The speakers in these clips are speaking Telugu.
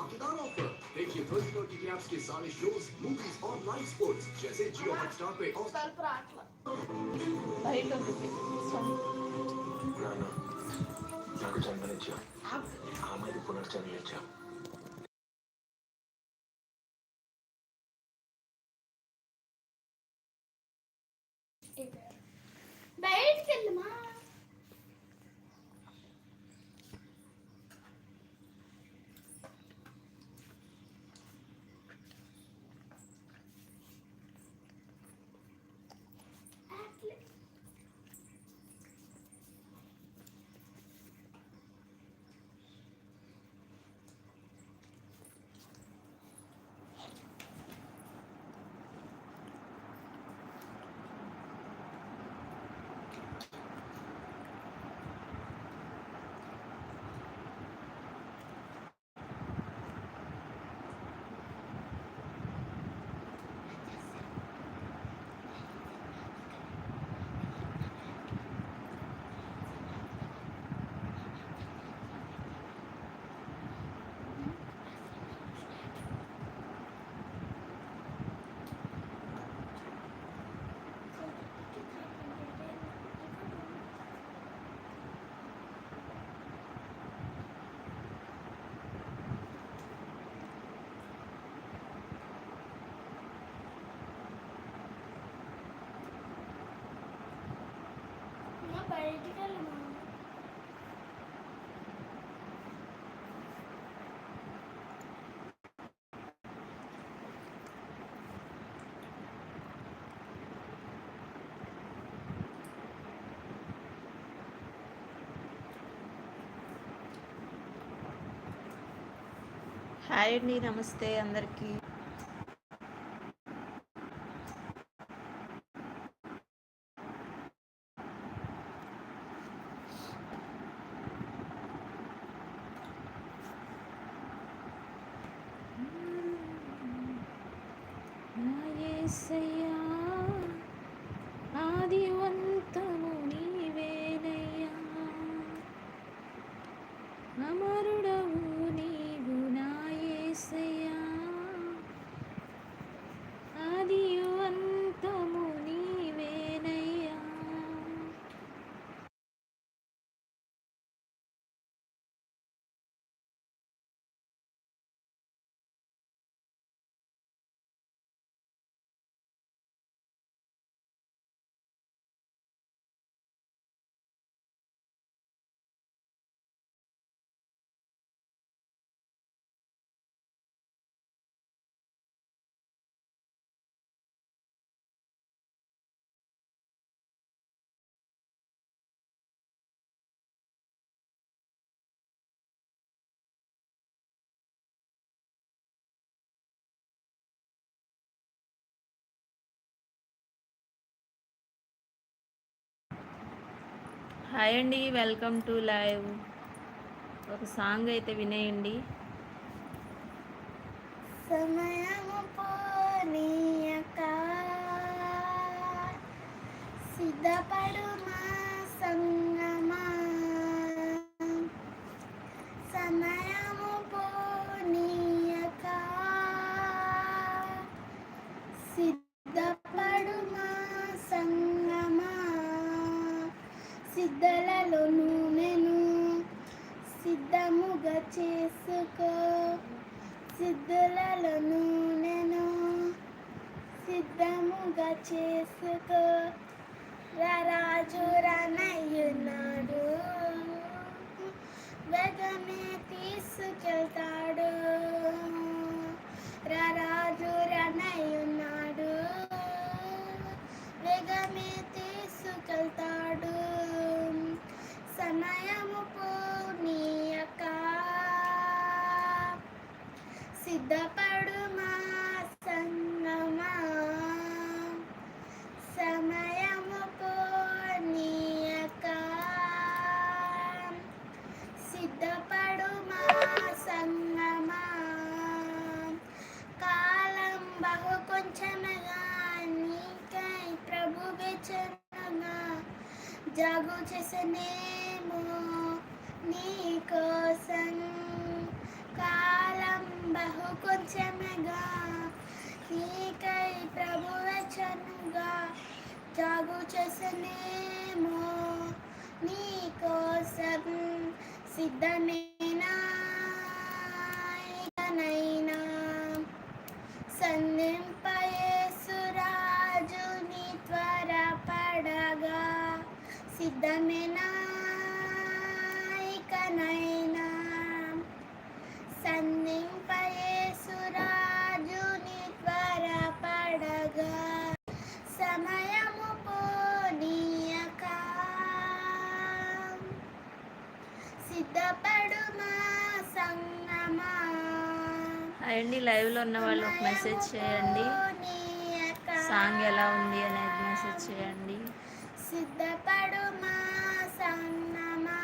धमाकेदार ऑफर देखिए थर्टी थर्टी ऐप्स के सारे शोज मूवीज और लाइव स्पोर्ट्स जैसे जियो हॉटस्टार पे और తలుపు హాయ్ అండి నమస్తే. అందరికీ హాయ్ అండి వెల్కమ్ టు లైవ్. ఒక సాంగ్ అయితే వినేయండి. సమయము పోనీయక సిద్ధపడు మా సిద్ధలలో నూనెను సిద్ధముగా చేసుకో. సిద్ధులలో నూనెను సిద్ధముగా చేసుకో. రాజు రానయ్యున్నాడు వేగమే తీసుకెళ్తా చెమగా నీకై ప్రభు వచనుగా జాగు చేసనేమో. నీ కోసం ఉన్న వాళ్ళు ఒక మెసేజ్ చేయండి. సాంగ్ ఎలా ఉంది అనేది మెసేజ్ చేయండి. సిద్ధపడుమా సన్నమా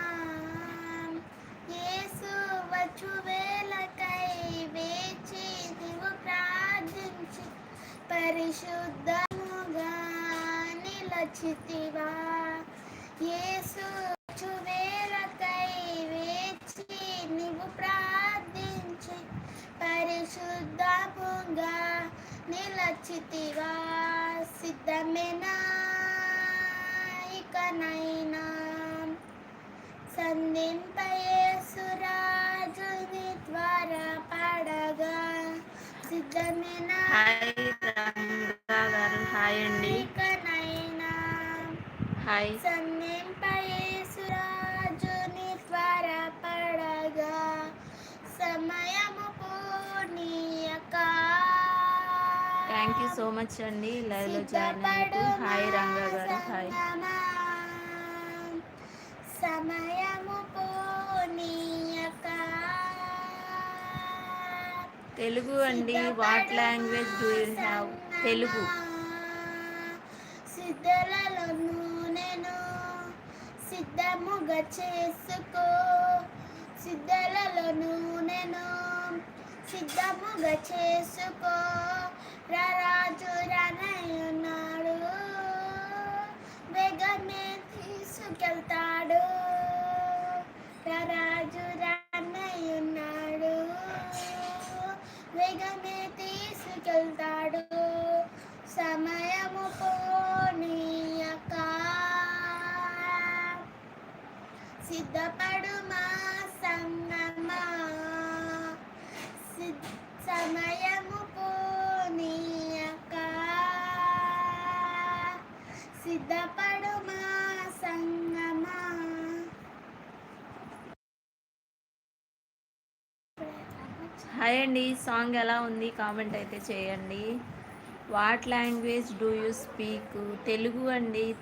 యేసు వచ్చు వేలకై వేచి నీవు ప్రార్థించి పరిశుద్ధముగా నిలచితివా. యేసు నిలచితివా సిద్ధమేనా? ఇకనైనా సంధింపయేసురాజుని త్వరపడగా సిద్ధమేనా? హాయ్ రంగా గారు. హాయ్ అండి. ఇకనైనా హాయ్. సంధింపయేసురాజుని సో మచ్ అండి లైవ్లో జాయిన్ హాయ్ రంగా గారు హాయ్. సమయము తెలుగు అండి what language do you have? Telugu. సిద్ధలను నేను సిద్ధముగా చేసుకో. సిద్ధలను నేను సిద్ధముగా చేసుకో. రాజు రానయ్యున్నాడు వేగమే తీసుకెళ్తాడు. రారాజు రానయ్యున్నాడు వేగమే తీసుకెళ్తాడు. సమయము పోనీయక. సిద్ధపడు మా సంగమా. సమయం సంగమా? హాయ్ అండి సాంగ్ ఎలా ఉంది? కామెంట్ అయితే చేయండి. What language do you speak? Telugu అండి.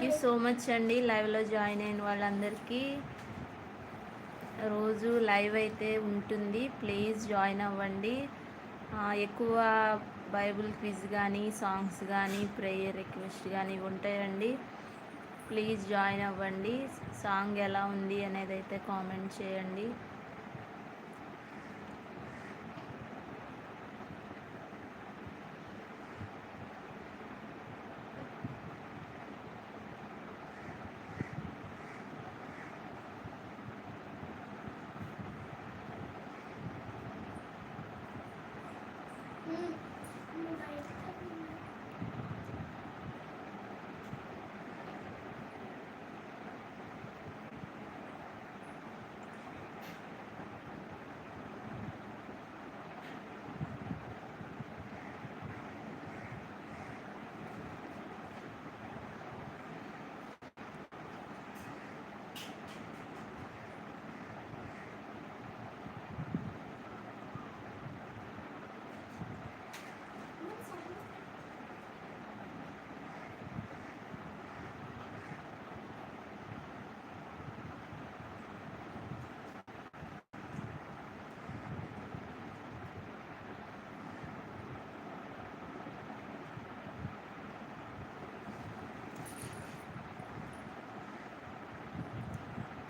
థ్యాంక్ యూ సో మచ్ అండి. లైవ్లో జాయిన్ అయిన వాళ్ళందరికీ. రోజు లైవ్ అయితే ఉంటుంది. ప్లీజ్ జాయిన్ అవ్వండి. ఎక్కువ బైబుల్ క్విజ్ కానీ సాంగ్స్ కానీ ప్రేయర్ రిక్వెస్ట్ కానీ ఉంటాయండి. ప్లీజ్ జాయిన్ అవ్వండి. సాంగ్ ఎలా ఉంది అనేది అయితే కామెంట్ చేయండి.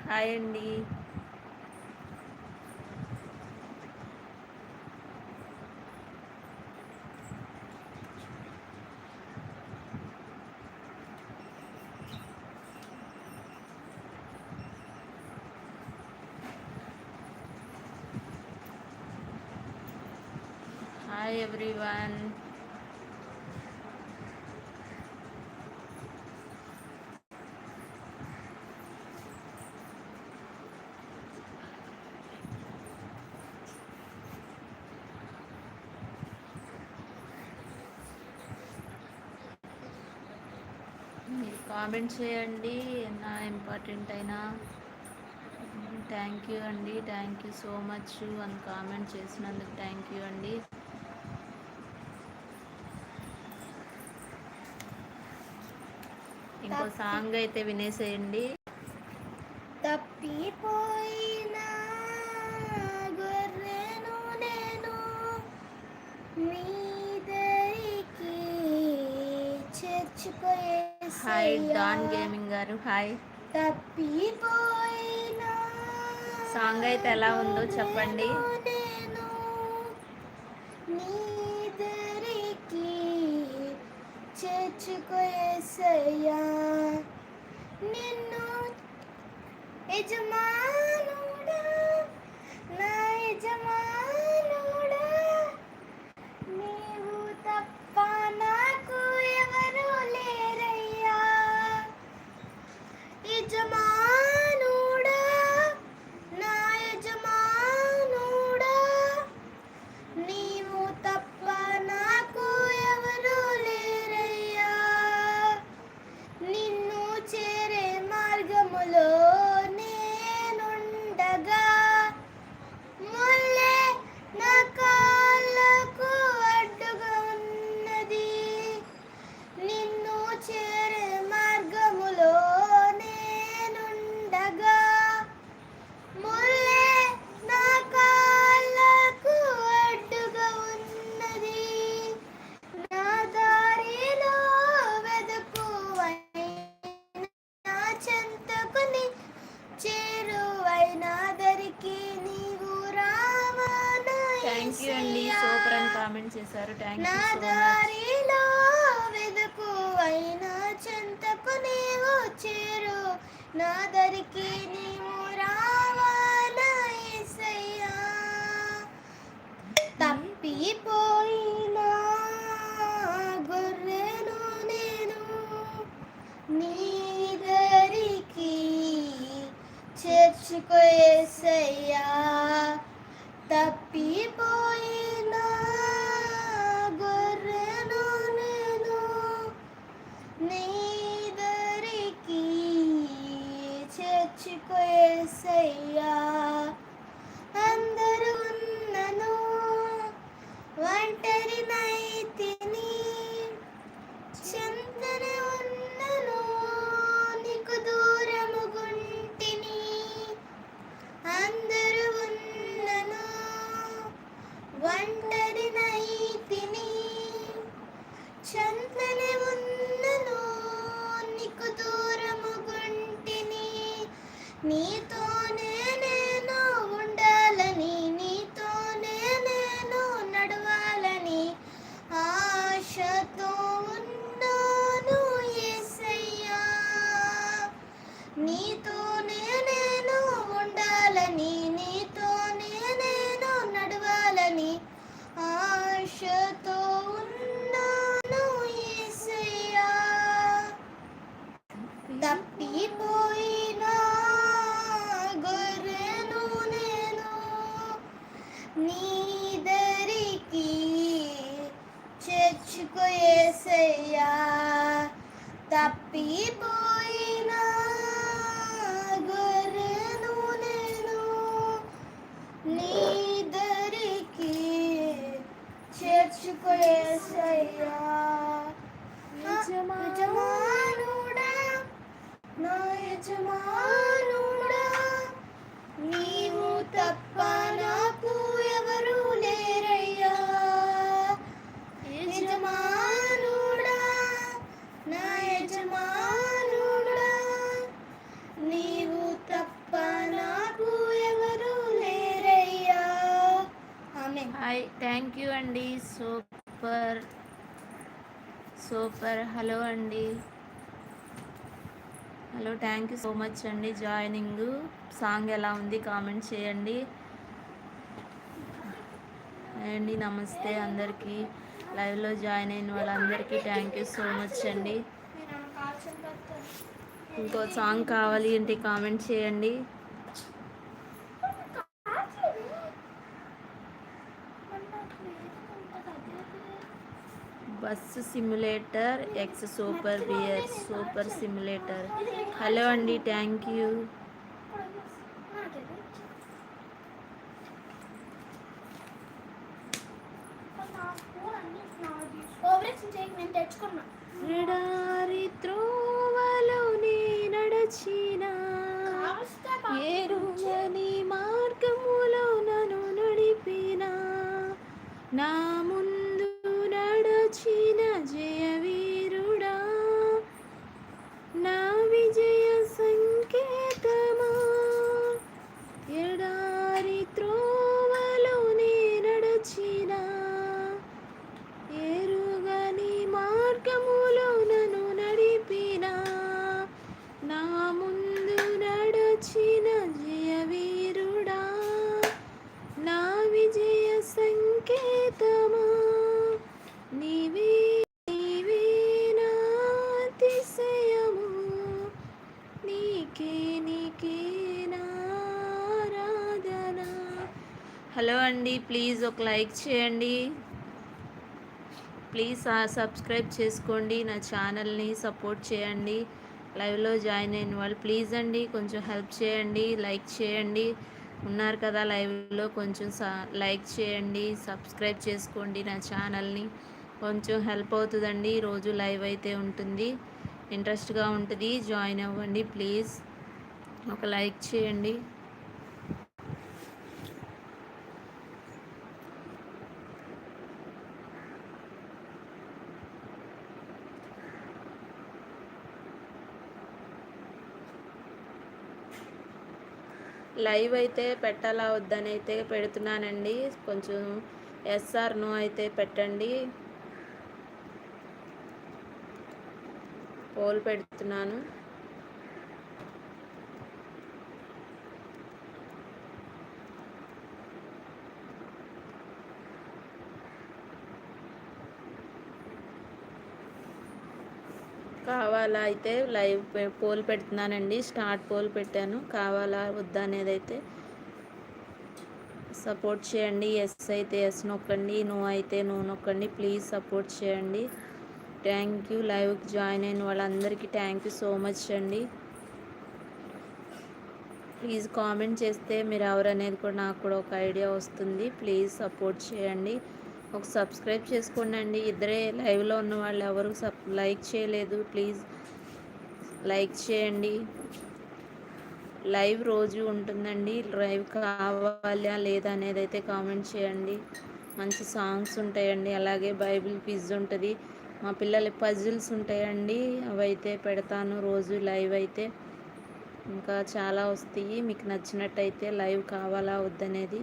హాయ్ అండి హాయ్ ఎవ్రీవన్ కామెంట్ చేయండి. నా ఇంపార్టెంట్ అయినా థ్యాంక్ యూ అండి. థ్యాంక్ యూ సో మచ్ అని కామెంట్ చేసినందుకు థ్యాంక్ యూ అండి. ఇంకో సాంగ్ అయితే వినేసేయండి. తప్పిపోయిన గొర్రెను నేను మీదరికి హాయ్ డాన్ గేమింగ్ గారు హాయ్. సాంగ్ అయితే ఎలా ఉందో చెప్పండి. నీవు చేరు. నా దరికి నీవు రావానా యేసయ్యా తప్పిపోయిన గొర్రెను నేను నీ దరికి చేర్చుకోయేసయ్యా తప్పిపో చేర్చుకోయేసయ్యా అందరు ఉన్నను ఒంటరి చేర్చుకోయేసయ్యా తప్పిపోయిన గొర్రెను నేను నీదరికి చేర్చుకోయేసయ్యా యజమానుడా నా యజమానుడా నీవు తప్ప యజమానుడా నీవు తప్ప నాకు ఎవరు లేరయ్యా. ఆమె హాయ్ థ్యాంక్ యూ అండి. సూపర్. సూపర్. హలో అండి. Hello thank you so much అండి జాయినింగ్. సాంగ్ ఎలా ఉంది కామెంట్ చేయండి. అండి నమస్తే అందరికీ. లైవ్లో జాయిన్ అయిన వాళ్ళందరికీ థ్యాంక్ యూ సో మచ్ అండి. ఇంకో సాంగ్ కావాలి అంటే కామెంట్ చేయండి. Bus simulator X super beer super simulator. Hello అండి థ్యాంక్ యూ. అండి ప్లీజ్ ఒక లైక్ చేయండి. ప్లీజ్ సబ్స్క్రైబ్ చేసుకోండి. నా ఛానల్ని సపోర్ట్ చేయండి. లైవ్లో జాయిన్ అయిన వాళ్ళు ప్లీజ్ అండి. కొంచెం హెల్ప్ చేయండి. లైక్ చేయండి. ఉన్నారు కదా లైవ్లో కొంచెం లైక్ చేయండి. సబ్స్క్రైబ్ చేసుకోండి నా ఛానల్ని. కొంచెం హెల్ప్ అవుతుందండి. రోజు లైవ్ అయితే ఉంటుంది. ఇంట్రెస్ట్గా ఉంటుంది. జాయిన్ అవ్వండి ప్లీజ్. ఒక లైక్ చేయండి. లైవ్ అయితే పెట్టాలా వద్దని అయితే పెడుతున్నానండి. కొంచెం ఎస్ఆర్ నో అయితే పెట్టండి. పోల్ పెడుతున్నాను. కావాలా అయితే లైవ్ పోల్ పెడుతున్నానండి. స్టార్ట్ పోల్ పెట్టాను. కావాలా వద్దా అనేది అయితే సపోర్ట్ చేయండి. ఎస్ అయితే ఎస్ నొక్కండి. నో అయితే నో నొక్కండి. ప్లీజ్ సపోర్ట్ చేయండి. Thank you. లైవ్కి జాయిన్ అయిన వాళ్ళందరికీ థ్యాంక్ యూ సో మచ్ అండి. ప్లీజ్ కామెంట్ చేస్తే మీరు ఎవరు అనేది కూడా నాకు కూడా ఒక ఐడియా వస్తుంది. ప్లీజ్ సపోర్ట్ చేయండి. ఒక సబ్స్క్రైబ్ చేసుకోండి అండి ఇద్దరే లైవ్లో ఉన్న వాళ్ళు ఎవరు సబ్ లైక్ చేయలేదు. ప్లీజ్ లైక్ చేయండి. లైవ్ రోజు ఉంటుందండి. లైవ్ కావాలా లేదా అనేది అయితే కామెంట్ చేయండి. మంచి సాంగ్స్ ఉంటాయండి. అలాగే బైబిల్ క్విజ్ ఉంటుంది. మా పిల్లల పజిల్స్ ఉంటాయండి. అవైతే పెడతాను రోజు లైవ్ అయితే. ఇంకా చాలా వస్తాయి. మీకు నచ్చినట్టయితే లైవ్ కావాలా వద్దనేది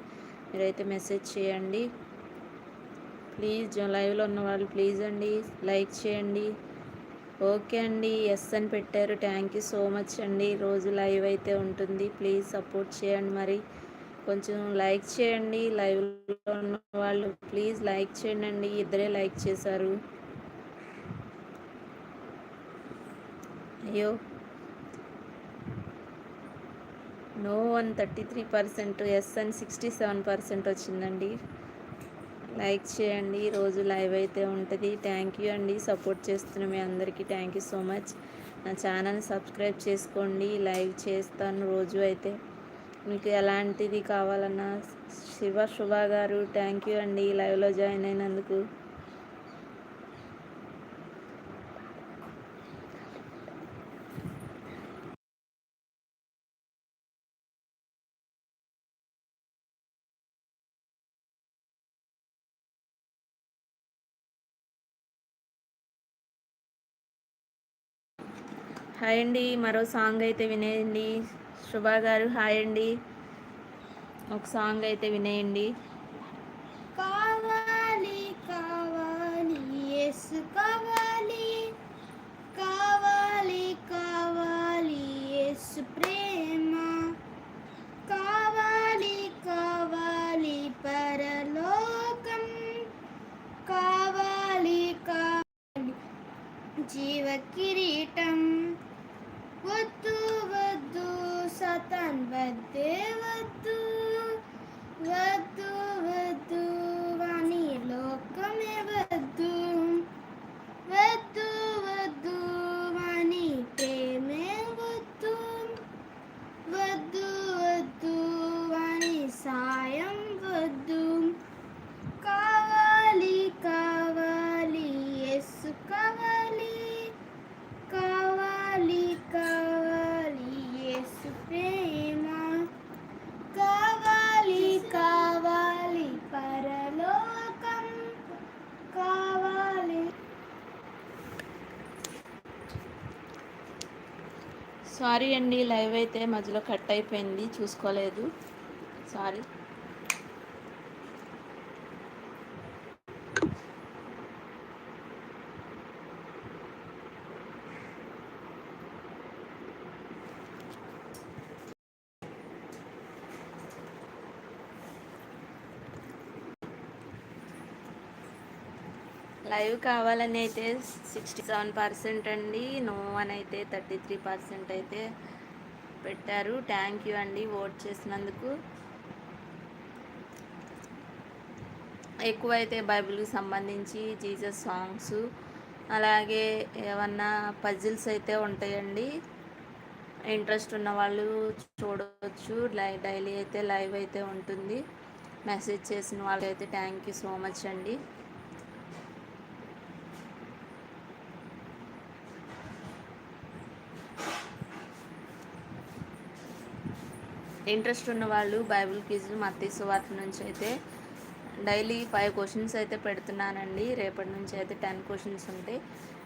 మీరైతే మెసేజ్ చేయండి. ప్లీజ్ లైవ్లో ఉన్న వాళ్ళు ప్లీజ్ అండి లైక్ చేయండి. ఓకే అండి ఎస్ అని పెట్టారు. థ్యాంక్ యూ సో మచ్ అండి. రోజు లైవ్ అయితే ఉంటుంది. ప్లీజ్ సపోర్ట్ చేయండి మరి. కొంచెం లైక్ చేయండి. లైవ్లో ఉన్న వాళ్ళు ప్లీజ్ లైక్ చేయండి అండి. ఇద్దరే లైక్ చేశారు. అయ్యో. No one thirty three percent yes అని సిక్స్టీ సెవెన్ పర్సెంట్ వచ్చిందండి. లైక్ చేయండి. రోజు లైవ్ అయితే ఉంటుంది. థ్యాంక్ యూ అండి. సపోర్ట్ చేస్తున్న మీ అందరికీ థ్యాంక్ యూ సో మచ్ నా ఛానల్ సబ్స్క్రైబ్ చేసుకోండి. లైవ్ చేస్తాను రోజు అయితే. మీకు ఎలాంటిది కావాలన్నా శివ శుభా గారు థ్యాంక్ యూ అండి. లైవ్లో జాయిన్ అయినందుకు. హాయ్ అండి. మరో సాంగ్ అయితే వినేయండి. శుభా గారు హాయ్ అండి. ఒక సాంగ్ అయితే వినేయండి. సారీ అండి లైవ్ అయితే మధ్యలో కట్ అయిపోయింది చూసుకోలేదు. సారీ లైవ్ కావాలని అయితే సిక్స్టీ సెవెన్ పర్సెంట్ అండి. నో అని అయితే థర్టీ త్రీ పర్సెంట్ అయితే పెట్టారు. థ్యాంక్ యూ అండి ఓట్ చేసినందుకు. ఎక్కువైతే బైబిల్కి సంబంధించి జీసస్ సాంగ్స్ అలాగే ఏమన్నా పజిల్స్ అయితే ఉంటాయండి. ఇంట్రెస్ట్ ఉన్న వాళ్ళు చూడవచ్చు లై డైలీ అయితే లైవ్ అయితే ఉంటుంది. మెసేజ్ చేసిన వాళ్ళైతే థ్యాంక్ యూ సో మచ్ అండి. ఇంట్రెస్ట్ ఉన్న వాళ్ళు బైబిల్ క్విజ్లు మత్తి సువార్త నుంచి అయితే డైలీ ఫైవ్ క్వశ్చన్స్ అయితే పెడుతున్నానండి. రేపటి నుంచి అయితే టెన్ క్వశ్చన్స్ ఉంటాయి.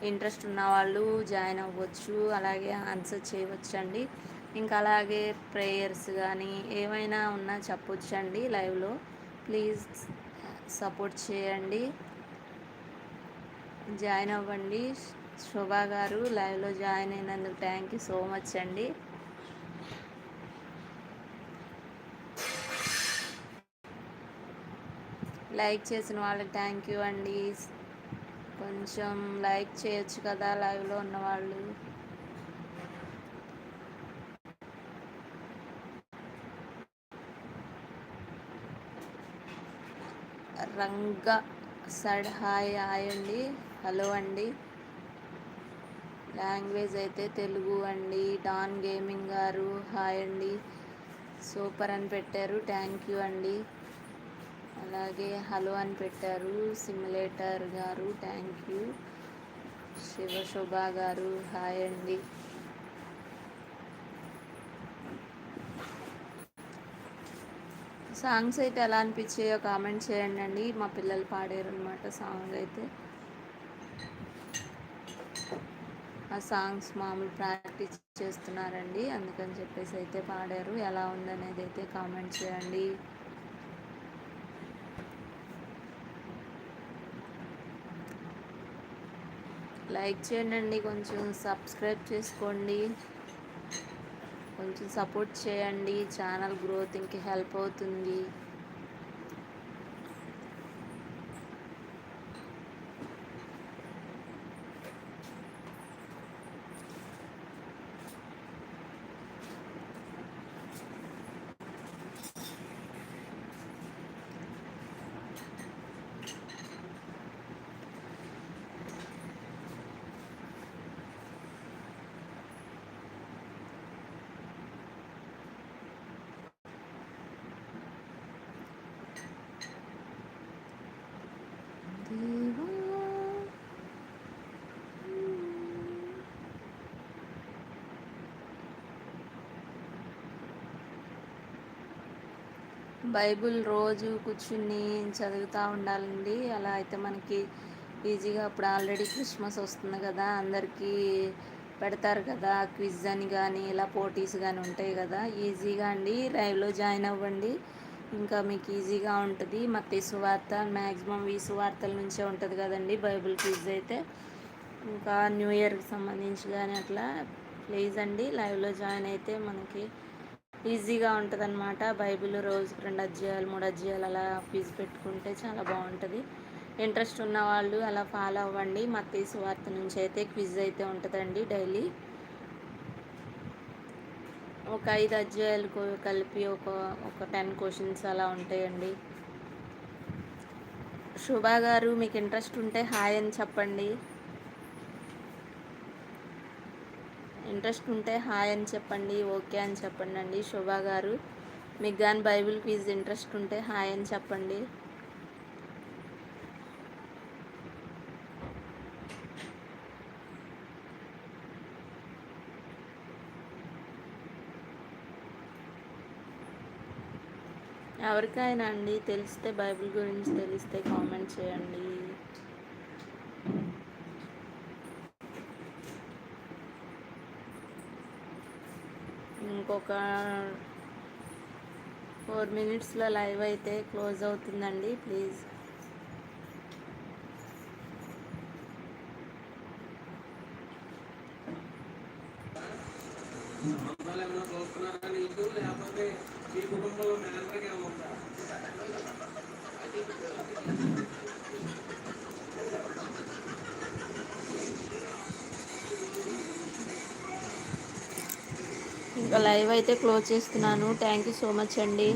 ఇంట్రెస్ట్ ఉన్న వాళ్ళు జాయిన్ అవ్వచ్చు అలాగే ఆన్సర్ చేయవచ్చు అండి ఇంకా అలాగే ప్రేయర్స్ కానీ ఏమైనా ఉన్నా చెప్పొచ్చండి లైవ్లో. ప్లీజ్ సపోర్ట్ చేయండి. జాయిన్ అవ్వండి. శోభా గారు లైవ్లో జాయిన్ అయినందుకు థ్యాంక్ యూ సో మచ్ అండి. లైక్ చేసిన వాళ్ళకి థ్యాంక్ యూ అండి. కొంచెం లైక్ చేయొచ్చు కదా లైవ్లో ఉన్న వాళ్ళు. రంగ సడ్ హాయ్ హాయ్ అండి. హలో అండి. లాంగ్వేజ్ అయితే తెలుగు అండి. డాన్ గేమింగ్ గారు హాయ్ అండి. సూపర్ అని పెట్టారు. థ్యాంక్ యూ అండి. అలాగే హలో అని పెట్టారు. సిమ్యులేటర్ గారు థ్యాంక్ యూ శివశోభ గారు హాయ్ అండి. సాంగ్స్ అయితే ఎలా అనిపించాయో కామెంట్ చేయండి అండి. మా పిల్లలు పాడారు అనమాట సాంగ్ అయితే. ఆ సాంగ్స్ మామూలు ప్రాక్టీస్ చేస్తున్నారండి. అందుకని చెప్పేసి అయితే పాడారు. ఎలా ఉందనేది అయితే కామెంట్ చేయండి. లైక్ చేయండి కొంచెం సబ్స్క్రైబ్ చేసుకోండి కొంచెం సపోర్ట్ చేయండి. ఛానల్ గ్రోతింగ్కి హెల్ప్ అవుతుంది. బైబిల్ రోజు కూర్చుని చదువుతూ ఉండాలండి. అలా అయితే మనకి ఈజీగా అప్పుడు ఆల్రెడీ క్రిస్మస్ వస్తుంది కదా అందరికీ పెడతారు కదా క్విజ్ అని కానీ ఇలా పోటీస్ కానీ ఉంటాయి కదా. ఈజీగా అండి. లైవ్లో జాయిన్ అవ్వండి. ఇంకా మీకు ఈజీగా ఉంటుంది. మత్తి సువార్త మ్యాక్సిమం ఈ సువార్తల నుంచే ఉంటుంది కదండి బైబిల్ క్విజ్ అయితే. ఇంకా న్యూ ఇయర్కి సంబంధించి కానీ అట్లా ప్లీజ్ అండి. లైవ్లో జాయిన్ అయితే మనకి ఈజీగా ఉంటుంది అనమాట బైబిల్ రోజుకి రెండు అధ్యాయాలు మూడు అధ్యాయాలు అలా ఫీజు పెట్టుకుంటే చాలా బాగుంటుంది. ఇంట్రెస్ట్ ఉన్న వాళ్ళు అలా ఫాలో అవ్వండి. మత్తయి సువార్త నుంచి అయితే క్విజ్ అయితే ఉంటుందండి డైలీ. ఒక ఐదు అధ్యాయాలు కలిపి ఒక ఒక టెన్ క్వశ్చన్స్ అలా ఉంటాయండి. శుభా గారు మీకు ఇంట్రెస్ట్ ఉంటే హాయ్ అని చెప్పండి. ఇంట్రెస్ట్ ఉంటే హాయ్ అని చెప్పండి ఓకే అని చెప్పండి అండి. శోభా గారు మీకు కానీ బైబిల్ క్విజ్ ఇంట్రెస్ట్ ఉంటే హాయ్ అని చెప్పండి. ఎవరికైనా అండి తెలిస్తే బైబిల్ గురించి తెలిస్తే కామెంట్ చేయండి. ఇంకొక ఫోర్ మినిట్స్లో లైవ్ అయితే క్లోజ్ అవుతుందండి ప్లీజ్. ఇంకా లైవ్ అయితే క్లోజ్ చేస్తున్నాను. థ్యాంక్ యూ సో మచ్ అండి.